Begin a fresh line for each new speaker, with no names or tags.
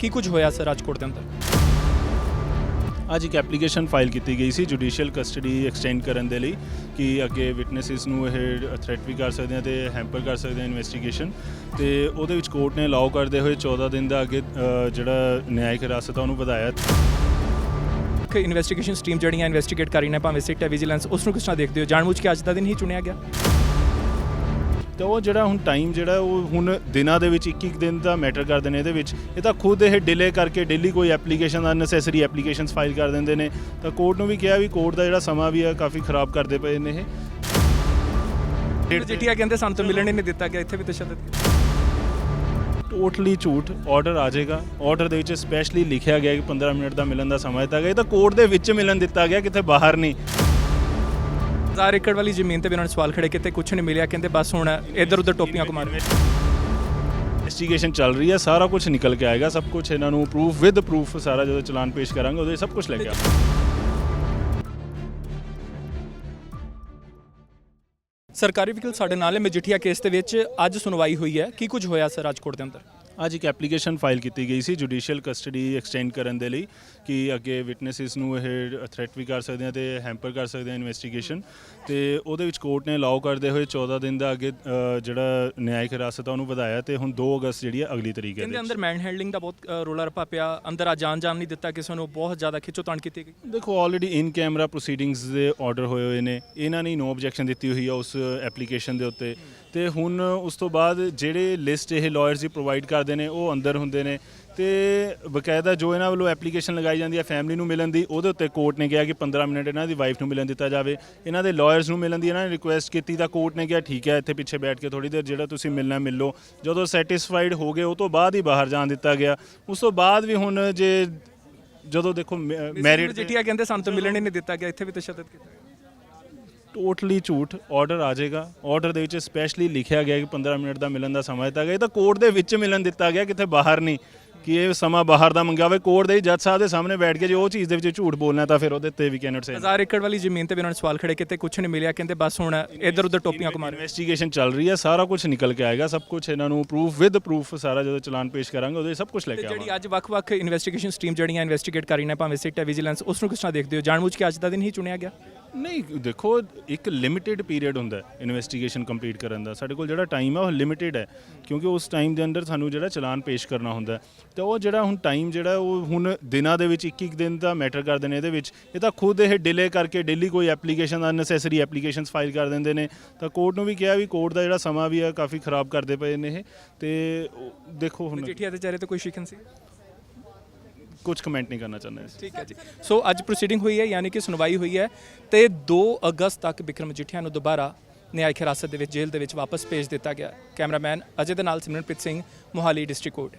ਕੀ ਕੁਝ ਹੋਇਆ ਸਰ ਰਾਜਕੋਟ ਦੇ ਅੰਦਰ?
ਅੱਜ ਇੱਕ ਐਪਲੀਕੇਸ਼ਨ ਫਾਈਲ ਕੀਤੀ ਗਈ ਸੀ ਜੁਡੀਸ਼ੀਅਲ ਕਸਟਡੀ ਐਕਸਟੈਂਡ ਕਰਨ ਦੇ ਲਈ ਕਿ ਅੱਗੇ ਵਿਟਨੈਸਸ ਨੂੰ ਇਹ ਥ੍ਰੈਟ ਵੀ ਕਰ ਸਕਦੇ ਆ ਤੇ ਹੈਂਪਰ ਕਰ ਸਕਦੇ ਆ ਇਨਵੈਸਟੀਗੇਸ਼ਨ ਤੇ ਉਹਦੇ ਵਿੱਚ ਕੋਰਟ ਨੇ ਅਲਾਉ ਕਰਦੇ ਹੋਏ 14 ਦਿਨ ਦਾ ਅੱਗੇ ਜਿਹੜਾ ਨਿਆਇਕ ਹਿਰਾਸਤ ਆ ਉਹਨੂੰ ਵਧਾਇਆ।
ਕਿ ਇਨਵੈਸਟੀਗੇਸ਼ਨ ਟੀਮ ਜਿਹੜੀਆਂ ਇਨਵੈਸਟੀਗੇਟ ਕਰ ਰਹੀ ਨੇ ਭਾਵੇਂ ਸਿੱਟ ਹੈ ਵਿਜੀਲੈਂਸ ਉਸ ਨੂੰ ਕਿਸ ਤਰ੍ਹਾਂ ਦੇਖਦੇ ਹੋ? ਜਾਣਬੁੱਝ ਕੇ ਅੱਜ ਦਾ ਦਿਨ ਹੀ ਚੁਣਿਆ ਗਿਆ।
ਤੇ ਉਹ ਜਿਹੜਾ ਹੁਣ ਟਾਈਮ ਜਿਹੜਾ ਉਹ ਹੁਣ ਦਿਨਾਂ ਦੇ ਵਿੱਚ ਇੱਕ ਇੱਕ ਦਿਨ ਦਾ ਮੈਟਰ ਕਰਦੇ ਨੇ ਇਹਦੇ ਵਿੱਚ। ਇਹ ਤਾਂ ਖੁਦ ਇਹ ਡਿਲੇ ਕਰਕੇ ਡੇਲੀ ਕੋਈ ਐਪਲੀਕੇਸ਼ਨ ਅਨਨੈਸੈਸਰੀ ਐਪਲੀਕੇਸ਼ਨਸ ਫਾਈਲ ਕਰ ਦਿੰਦੇ ਨੇ। ਤਾਂ ਕੋਰਟ ਨੂੰ ਵੀ ਕਿਹਾ ਵੀ ਕੋਰਟ ਦਾ ਜਿਹੜਾ ਸਮਾਂ ਵੀ ਆ ਕਾਫੀ ਖਰਾਬ ਕਰਦੇ ਪਏ ਨੇ ਇਹ।
ਜੀਟੀਆ ਕਹਿੰਦੇ ਸਾਨੂੰ ਤਾਂ ਮਿਲਣ ਹੀ ਨਹੀਂ ਦਿੱਤਾ ਗਿਆ ਇੱਥੇ ਵੀ ਤਸ਼ੱਦਦ
ਟੋਟਲੀ ਝੂਠ ਆਰਡਰ ਆ ਜਾਏਗਾ। ਆਰਡਰ ਦੇ ਵਿੱਚ ਸਪੈਸ਼ਲੀ ਲਿਖਿਆ ਗਿਆ ਕਿ 15 ਮਿੰਟ ਦਾ ਮਿਲਣ ਦਾ ਸਮਾਂ ਦਿੱਤਾ ਗਿਆ। ਇਹ ਤਾਂ ਕੋਰਟ ਦੇ ਵਿੱਚ ਮਿਲਣ ਦਿੱਤਾ ਗਿਆ ਕਿਤੇ ਬਾਹਰ ਨਹੀਂ।
ਹਜ਼ਾਰ ਏਕੜ ਵਾਲੀ ਜ਼ਮੀਨ ਤੇ ਵੀ ਉਹਨਾਂ ਨੇ ਸਵਾਲ ਖੜੇ ਕੀਤੇ ਕੁਝ ਨਹੀਂ ਮਿਲਿਆ ਕਹਿੰਦੇ ਬਸ ਹੁਣ ਇੱਧਰ ਉੱਧਰ ਟੋਪੀਆਂ ਘੁਮਾ ਰਹੇ
ਇਨਵੈਸਟੀਗੇਸ਼ਨ ਚੱਲ ਰਹੀ ਹੈ ਸਾਰਾ ਕੁਝ ਨਿਕਲ ਕੇ ਆਏਗਾ ਸਭ ਕੁਝ ਇਹਨਾਂ ਨੂੰ ਪ੍ਰੂਫ ਵਿਦ ਪ੍ਰੂਫ ਸਾਰਾ ਜਦੋਂ ਚਲਾਨ ਪੇਸ਼ ਕਰਾਂਗੇ ਉਹਦੇ ਸਭ ਕੁਝ ਲੈ ਕੇ ਆਵਾਂਗੇ।
ਸਰਕਾਰੀ ਵਕੀਲ ਸਾਡੇ ਨਾਲ ਹੈ ਮਜੀਠੀਆ ਕੇਸ ਦੇ ਵਿੱਚ ਅੱਜ ਸੁਣਵਾਈ ਹੋਈ ਹੈ। ਕੀ ਕੁਝ ਹੋਇਆ ਸਰ ਰਾਜਕੋਟ ਦੇ ਅੰਦਰ?
ਅੱਜ ਇੱਕ ਐਪਲੀਕੇਸ਼ਨ ਫਾਈਲ ਕੀਤੀ ਗਈ ਸੀ ਜੁਡੀਸ਼ੀਅਲ ਕਸਟਡੀ ਐਕਸਟੈਂਡ ਕਰਨ ਦੇ ਲਈ ਕਿ ਅੱਗੇ ਵਿਟਨੈਸਸ ਨੂੰ ਇਹ ਥ੍ਰੈਟ ਵੀ ਕਰ ਸਕਦੇ ਆ ਤੇ ਹੈਂਪਰ ਕਰ ਸਕਦੇ ਆ ਇਨਵੈਸਟੀਗੇਸ਼ਨ। ਤੇ ਉਹਦੇ ਵਿੱਚ ਕੋਰਟ ਨੇ ਅਲਾਉ ਕਰਦੇ ਹੋਏ 14 ਦਿਨ ਦਾ ਅੱਗੇ ਅ, ਜਿਹੜਾ ਨਿਆਇਕ ਹਿਰਾਸਤ ਆ ਉਹਨੂੰ ਵਧਾਇਆ ਤੇ ਹੁਣ 2 ਅਗਸਤ ਜਿਹੜੀ ਹੈ ਅਗਲੀ ਤਰੀਕ ਹੈ ਇਹਦੇ
ਅੰਦਰ ਮੈਨ ਹੈਂਡਲਿੰਗ ਦਾ ਬਹੁਤ ਅ, ਰੌਲਾ ਰੱਪਾ ਪਿਆ ਅੰਦਰ ਆ ਜਾਣ ਜਾਣ ਨਹੀਂ ਦਿੱਤਾ ਕਿਸੇ ਨੂੰ ਬਹੁਤ ਜ਼ਿਆਦਾ ਖਿੱਚੋਤਾਣ ਕੀਤੀ ਗਈ।
ਦੇਖੋ ਆਲਰੇਡੀ ਇਨ ਕੈਮਰਾ ਪ੍ਰੋਸੀਡਿੰਗਸ ਦੇ ਆਰਡਰ ਹੋਏ ਹੋਏ ਨੇ। ਇਹਨਾਂ ਨੇ ਨੋ ਆਬਜੈਕਸ਼ਨ ਦਿੱਤੀ ਹੋਈ ਆ ਉਸ ਐਪਲੀਕੇਸ਼ਨ ਦੇ ਉੱਤੇ। ਤੇ ਹੁਣ ਉਸ ਤੋਂ ਬਾਅਦ ਜਿਹੜੇ ਲਿਸਟ ਇਹ ਲਾਇਰਸ ਹੀ ਪ੍ਰੋਵਾਈਡ ਕਰਦੇ ਨੇ ਉਹ ਅੰਦਰ ਹੁੰਦੇ ਨੇ ਤੇ ਬਕਾਇਦਾ ਜੋ ਇਹਨਾਂ ਵੱਲੋਂ ਐਪਲੀਕੇਸ਼ਨ ਲਗਾਈ ਜਾਂਦੀ ਹੈ ਫੈਮਿਲੀ ਨੂੰ ਮਿਲਣ ਦੀ ਉਹਦੇ ਉੱਤੇ ਕੋਰਟ ਨੇ ਕਿਹਾ ਕਿ 15 ਮਿੰਟ ਇਹਨਾਂ ਦੀ ਵਾਈਫ ਨੂੰ ਮਿਲਣ ਦਿੱਤਾ ਜਾਵੇ। ਇਹਨਾਂ ਦੇ ਲਾਇਰਸ ਨੂੰ ਮਿਲਣ ਦੀ ਇਹਨਾਂ ਨੇ ਰਿਕੁਐਸਟ ਕੀਤੀ ਤਾਂ ਕੋਰਟ ਨੇ ਕਿਹਾ ਠੀਕ ਹੈ ਇੱਥੇ ਪਿੱਛੇ ਬੈਠ ਕੇ ਥੋੜੀ ਦੇਰ ਜਿਹੜਾ ਤੁਸੀਂ ਮਿਲਣਾ ਮਿਲ। ਲਓ ਜਦੋਂ ਸੈਟੀਸਫਾਈਡ ਹੋ ਗਏ ਉਹ ਤੋਂ ਬਾਅਦ ਹੀ ਬਾਹਰ ਜਾਣ ਦਿੱਤਾ ਗਿਆ। ਉਸ ਤੋਂ ਬਾਅਦ ਵੀ ਹੁਣ ਜੇ ਜਦੋਂ ਦੇਖੋ ਮੈਰਿਡ
ਮਜੀਠੀਆ ਕਹਿੰਦੇ ਸਾਨੂੰ ਤਾਂ ਮਿਲਣ ਹੀ ਨਹੀਂ ਦਿੱਤਾ ਗਿਆ ਇੱਥੇ ਵੀ ਤਸ਼ੱਦਦ ਕੀਤਾ
ਟੋਟਲੀ ਝੂਠ ਆਰਡਰ ਆ ਜਾਏਗਾ। ਆਰਡਰ ਦੇ ਵਿੱਚ ਸਪੈਸ਼ਲੀ ਲਿਖਿਆ ਗਿਆ ਕਿ 15 ਮਿੰਟ ਦਾ ਮਿਲਣ ਦਾ ਸਮਾਂ ਦਿੱਤਾ ਗਿਆ। ਇਹ ਤਾਂ ਕੋਰਟ ਦੇ ਵਿੱਚ ਮਿਲਣ ਦਿੱਤਾ ਗਿਆ ਕਿਤੇ ਬਾਹਰ ਨਹੀਂ। ਕਿ ਇਹ ਸਮਾਂ ਬਾਹਰ ਦਾ ਮੰਗਿਆ ਹੋਵੇ ਕੋਰਟ ਦੇ ਜੱਜ ਸਾਹਿਬ ਦੇ ਸਾਹਮਣੇ ਬੈਠ ਕੇ ਜੇ ਉਹ ਚੀਜ਼ ਦੇ ਵਿੱਚ ਝੂਠ ਬੋਲਣਾ ਤਾਂ ਫਿਰ ਉਹਦੇ ਤੇ ਵੀ ਕੈਨਟ ਸੇ
ਹਜ਼ਾਰ ਏਕੜ ਵਾਲੀ ਜ਼ਮੀਨ ਤੇ ਵੀ ਉਹਨਾਂ ਨੇ ਸਵਾਲ ਖੜੇ ਕੀਤੇ ਕੁਝ ਨਹੀਂ ਮਿਲਿਆ ਕਹਿੰਦੇ ਬਸ ਹੁਣ ਇੱਧਰ ਉੱਧਰ ਟੋਪੀਆਂ ਘੁਮਾ ਰਹੇ
ਇਨਵੈਸਟੀਗੇਸ਼ਨ ਚੱਲ ਰਹੀ ਹੈ ਸਾਰਾ ਕੁਝ ਨਿਕਲ ਕੇ ਆਏਗਾ ਸਭ ਕੁਝ ਇਹਨਾਂ ਨੂੰ ਪ੍ਰੂਫ ਵਿਦ ਪ੍ਰੂਫ ਸਾਰਾ ਜਦੋਂ ਚਲਾਨ ਪੇਸ਼ ਕਰਾਂਗੇ ਉਹਦੇ ਸਭ ਕੁਝ ਲੈ ਕੇ
ਜਿਹੜੀ
ਆਵਾਂਗੇ।
ਅੱਜ ਵੱਖ-ਵੱਖ ਇਨਵੈਸਟੀਗੇਸ਼ਨ ਟੀਮ ਜਿਹੜੀਆਂ ਇਨਵੈਸਟੀਗੇਟ ਕਰ ਰਹੀਆਂ ਨੇ ਭਾਵੇਂ ਸਿੱਟ ਵਿਜੀਲੈਂਸ ਉਸ ਨੂੰ ਕਿਸ ਤਰ੍ਹਾਂ ਦੇਖਦੇ ਹੋ? ਜਾਣਬੁੱਝ ਕੇ ਅੱਜ ਦਾ ਦਿਨ ਹੀ ਚੁਣਿਆ ਗਿਆ।
ਨਹੀਂ, ਦੇਖੋ, ਇੱਕ ਲਿਮਿਟਿਡ ਪੀਰੀਅਡ ਹੁੰਦਾ ਇਨਵੈਸਟੀਗੇਸ਼ਨ ਕੰਪਲੀਟ ਕਰਨ ਦਾ। ਸਾਡੇ ਕੋਲ ਜਿਹੜਾ ਟਾਈਮ ਹੈ, ਉਹ ਲਿਮਿਟਿਡ ਹੈ। ਕਿਉਂਕਿ ਉਸ ਟਾਈਮ ਦੇ ਅੰਦਰ ਸਾਨੂੰ ਜਿਹੜਾ ਚਲਾਨ ਪੇਸ਼ ਕਰਨਾ ਹੁੰਦਾ ਹੈ। ਤੇ ਉਹ ਜਿਹੜਾ ਹੁਣ ਟਾਈਮ ਜਿਹੜਾ, ਉਹ ਹੁਣ ਦਿਨਾਂ ਦੇ ਵਿੱਚ ਇੱਕ ਇੱਕ ਦਿਨ ਦਾ ਮੈਟਰ ਕਰਦੇ ਨੇ ਇਹਦੇ ਵਿੱਚ। ਇਹ ਤਾਂ ਖੁਦ ਇਹ ਡਿਲੇ ਕਰਕੇ ਡੇਲੀ ਕੋਈ ਐਪਲੀਕੇਸ਼ਨ ਅਨਨੈਸੈਸਰੀ ਐਪਲੀਕੇਸ਼ਨਸ ਫਾਈਲ ਕਰ ਦਿੰਦੇ ਨੇ। ਤਾਂ ਕੋਰਟ ਨੂੰ ਵੀ ਕਿਹਾ ਵੀ ਕੋਰਟ ਦਾ ਜਿਹੜਾ ਸਮਾਂ ਵੀ ਆ ਕਾਫੀ ਖਰਾਬ ਕਰਦੇ ਪਏ ਨੇ ਇਹ। ਤੇ ਦੇਖੋ ਹੁਣ
ਮਜੀਠੀਆ ਦੇ ਚਿਹਰੇ ਤੇ ਕੋਈ ਸ਼ਿਕਨ ਸੀ?
ਕੁਝ ਕਮੈਂਟ ਨਹੀਂ ਕਰਨਾ ਚਾਹੁੰਦਾ
ਠੀਕ ਹੈ ਜੀ। ਸੋ ਅੱਜ ਪ੍ਰੋਸੀਡਿੰਗ ਹੋਈ ਹੈ, ਯਾਨੀ ਕਿ ਸੁਣਵਾਈ ਹੋਈ ਹੈ ਤੇ 2 ਅਗਸਤ ਤੱਕ ਬਿਕਰਮ ਮਜੀਠੀਆ ਨੂੰ ਦੁਬਾਰਾ ਨਿਆਇਕ ਹਿਰਾਸਤ ਦੇ ਵਿੱਚ ਜੇਲ੍ਹ ਦੇ ਵਿੱਚ ਵਾਪਸ ਭੇਜ ਦਿੱਤਾ ਗਿਆ। ਕੈਮਰਾਮੈਨ ਅਜੇ ਦੇ ਨਾਲ ਸਿਮਰਨਪ੍ਰੀਤ ਸਿੰਘ, ਮੋਹਾਲੀ ਡਿਸਟ੍ਰਿਕਟ ਕੋਰਟ।